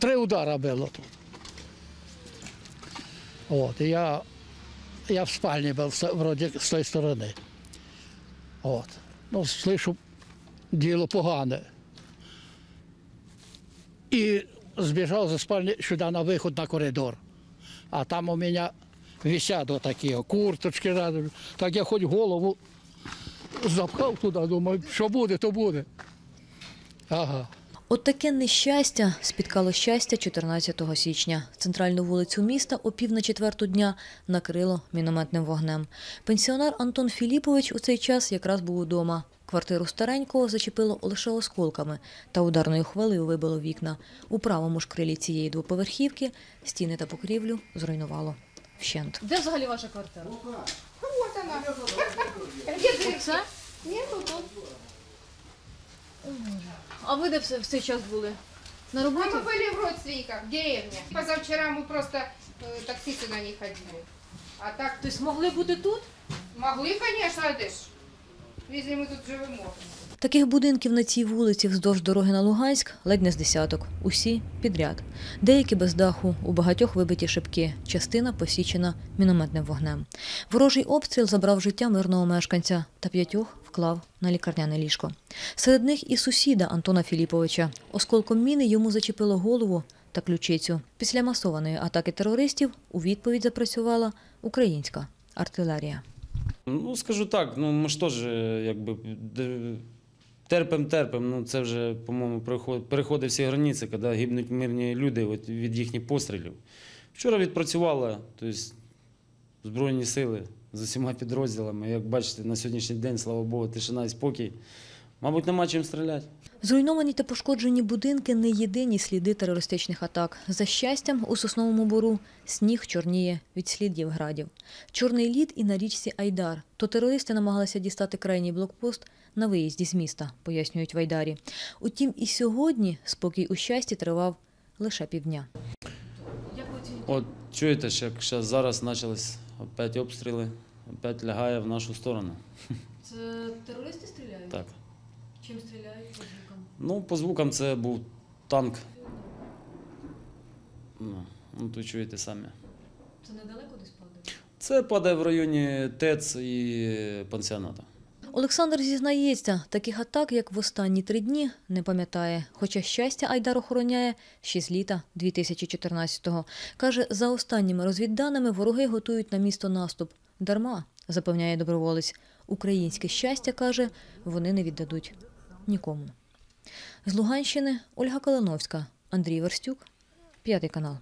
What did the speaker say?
Три удара було тут. От, і я, я в спальні був вроді з тої сторони. От. Ну, слышу, діло погане. І збіжав зі спальні сюди на виход на коридор. А там у мене висять отакі курточки. Так я хоч голову запхав туди, думаю, що буде, то буде. Ага. От таке нещастя спіткало щастя 14 січня. Центральну вулицю міста о пів на четверту дня накрило мінометним вогнем. Пенсіонер Антон Філіпович у цей час якраз був удома. Квартиру старенького зачепило лише осколками та ударною хвилею вибило вікна. У правому ж крилі цієї двоповерхівки стіни та покрівлю зруйнувало вщент. Де взагалі ваша квартира? Вот она. Где дверь? Це? Тут. А ви де в в цей час були? На роботі? А мы были в родственниках, в деревне. Позавчера мы просто э, такси сюда не ходили. А так Тобто могли бути тут? могли, конечно, дыш. Если мы тут живемо. Таких будинків на цій вулиці вздовж дороги на Луганськ ледь не з десяток. Усі підряд. Деякі без даху, у багатьох вибиті шибки, частина посічена мінометним вогнем. Ворожий обстріл забрав життя мирного мешканця та п'ятьох вклав на лікарняне ліжко. Серед них і сусіда Антона Філіповича. Осколком міни йому зачепило голову та ключицю. Після масованої атаки терористів у відповідь запрацювала українська артилерія. Ну, скажу так, ну ми ж теж терпим, терпим. Ну це вже, по-моєму, переходить всі границі, коли гибнуть мирні люди від їхніх пострілів. Вчора відпрацювала, тобто Збройні сили з усіма підрозділами. Як бачите, на сьогоднішній день, слава Богу, тишина і спокій. Мабуть, нема чим стріляти. Зруйновані та пошкоджені будинки не єдині сліди терористичних атак. За щастям, у сосновому бору сніг чорніє від слідів градів. Чорний лід і на річці Айдар. То терористи намагалися дістати крайній блокпост на виїзді з міста, пояснюють в Айдарі. Утім, і сьогодні спокій у щасті тривав лише півдня. От чуєте, що як зараз, почались опять обстріли, опять лягає в нашу сторону. Це терористи стріляють? Так. Чим стріляють? По звукам? Ну, по звукам це був танк. Ну, ну то чуєте самі. Це недалеко десь падає? Це падає в районі ТЕЦ і пансіоната. Олександр зізнається, таких атак, як в останні три дні, не пам'ятає. Хоча щастя Айдар охороняє ще з літа 2014-го. Каже, за останніми розвідданими вороги готують на місто наступ. Дарма, запевняє доброволець. Українське щастя, каже, вони не віддадуть нікому. З Луганщини Ольга Калиновська, Андрій Верстюк, п'ятий канал.